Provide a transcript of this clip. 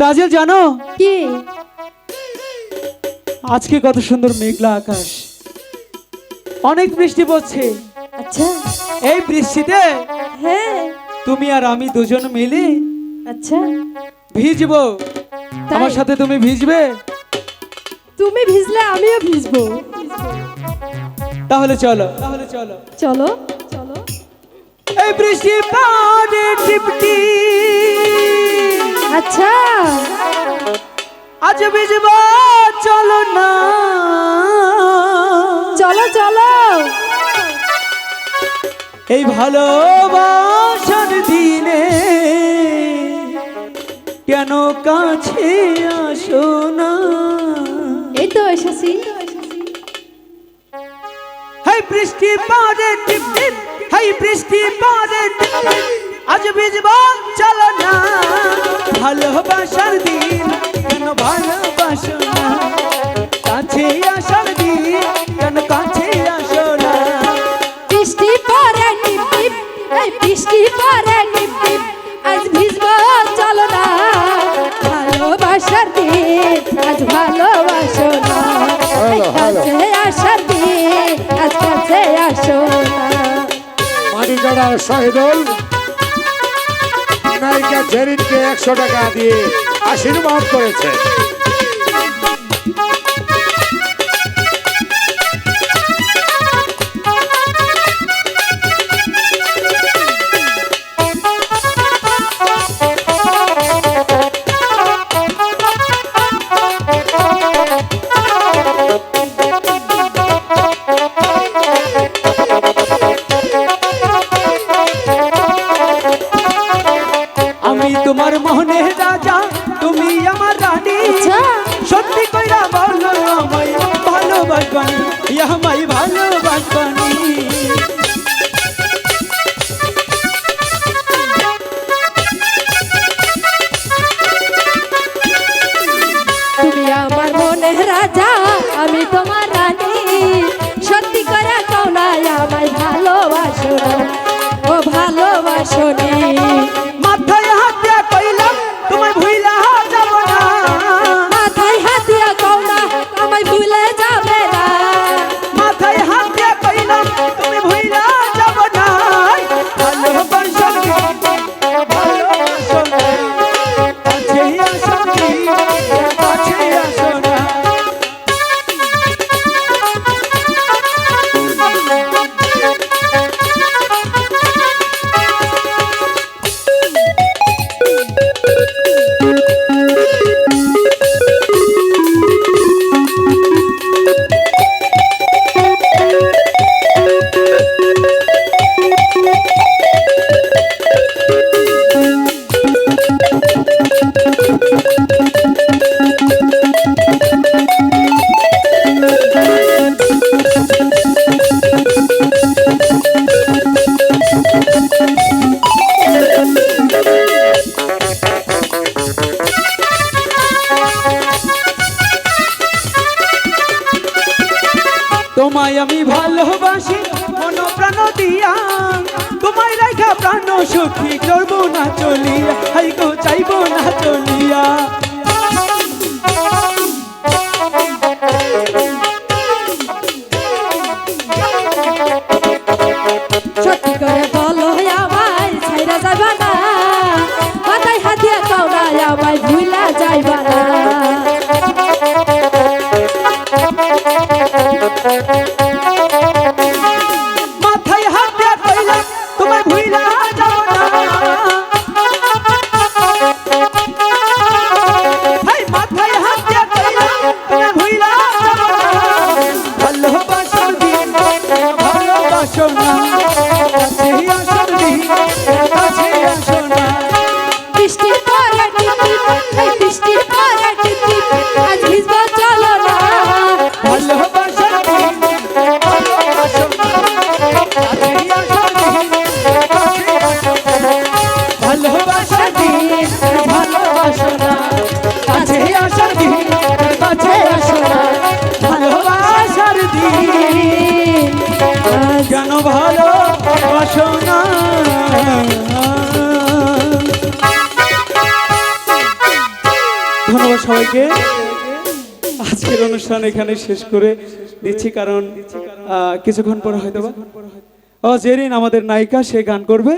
তাজেল জানো? কি? আজকে কত সুন্দর মেঘলা আকাশ। অনেক বৃষ্টি পড়ছে। আচ্ছা। এই বৃষ্টিতে হ্যাঁ। তুমি আর আমি দুজন মিলে আচ্ছা। ভিজবো? আমার সাথে তুমি ভিজবে? তুমি ভিজলে আমিও ভিজবো। তাহলে চলো তাহলে চলো। চলো চলো। এই বৃষ্টি পাড়ে টিপটি। আচ্ছা। আজ ভিজব চলো না। চলো চলো। এই ভালোবাসার দিনে কেন কাছে আসো না? এই তো এসেছি। হাই বৃষ্টি পাড়ে টিপ টিপ হাই বৃষ্টি পাড়ে টিপ টিপ। আজ ভিজব চলো না ভালোবাসার দিন কেন ভালোবাসো না কাছে আসার দিন কেন কাছে আসো না বৃষ্টি পরে টিপ টিপ এই বৃষ্টি পরে টিপ টিপ আজ ভিজবো চলো না ভালোবাসার দিন আজ ভালোবাসো না কাছে আসার দিন আজ কাছে আসো না মাটিকাটার শহীদুল নায়িকা জেরিনকে একশো টাকা দিয়ে আশীর্বাদ করেছে। তোমায় আমি ভালোবাসি মন প্রাণ দিয়া। তোমায় রেখা প্রাণ সুখী করব না চলিয়া কেন বাসনা ধন্যবাদ সবাইকে। আজকের অনুষ্ঠান এখানে শেষ করে দিচ্ছি কারণ কিছুক্ষণ পর হয়তো ও জেরিন আমাদের নায়িকা সে গান করবে।